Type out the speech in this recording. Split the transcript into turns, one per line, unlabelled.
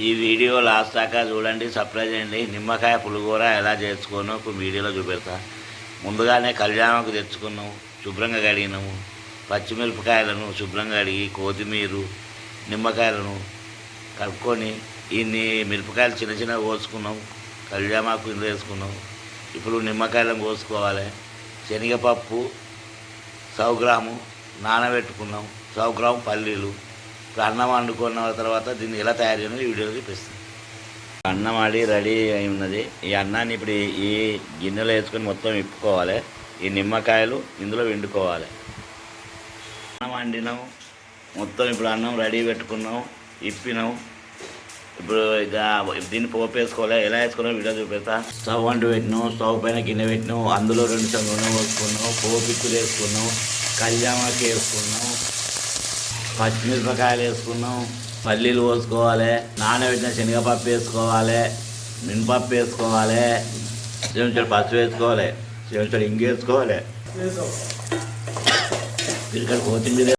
ఈ video last దాకా చూడండి సర్ప్రైజ్ చేయండి. నిమ్మకాయ పులిగూర ఎలా చేసుకోనో ఇప్పుడు వీడియోలో చూపెడతా. ముందుగానే కళ్యాణంకు తెచ్చుకున్నాము శుభ్రంగా కడిగినాము. పచ్చిమిరపకాయలను శుభ్రంగా కడిగి కొత్తిమీర నిమ్మకాయలను కలుపుకొని ఇన్ని మిరపకాయలు చిన్న చిన్నగా కోసుకున్నాం. కళ్యామాకు ఇందులో వేసుకున్నాం. ఇప్పుడు నిమ్మకాయలను కోసుకోవాలి. శనగపప్పు సౌగ్రాము నానబెట్టుకున్నాం. సౌగ్రాము పల్లీలు. ఇప్పుడు అన్నం వండుకున్న తర్వాత దీన్ని ఎలా తయారు చేయడం ఈ వీడియోలో చూపిస్తాం అన్నం ఆడి రెడీ అయి ఉన్నది. ఈ అన్నాన్ని ఇప్పుడు ఈ- గిన్నెలో వేసుకొని మొత్తం ఇప్పుకోవాలి. ఈ నిమ్మకాయలు ఇందులో వండుకోవాలి అన్నం వండినాం. మొత్తం ఇప్పుడు అన్నం రెడీ పెట్టుకున్నాం. ఇప్పినాం. ఇప్పుడు ఇక దీన్ని పోపు వేసుకోవాలి ఎలా వేసుకున్నాం వీడియో చూపిస్తా. స్టవ్ అంటూ పెట్టినాం. స్టవ్ పైన గిన్నె పెట్టినాం. అందులో రెండు సార్లు నూనె పోసుకున్నాం పోపిక్కులు వేసుకున్నాం. కళ్యాణకి వేసుకున్నాం. పచ్చిమిరపకాయలు వేసుకున్నాం పల్లీలు పోసుకోవాలి నానబెట్టిన శనగపప్పు వేసుకోవాలి మినపప్పు వేసుకోవాలి చెంచాడు పసుపు వేసుకోవాలి చెంచాడు ఇంగు వేసుకోవాలి. ఇక్కడ కొత్తిమీర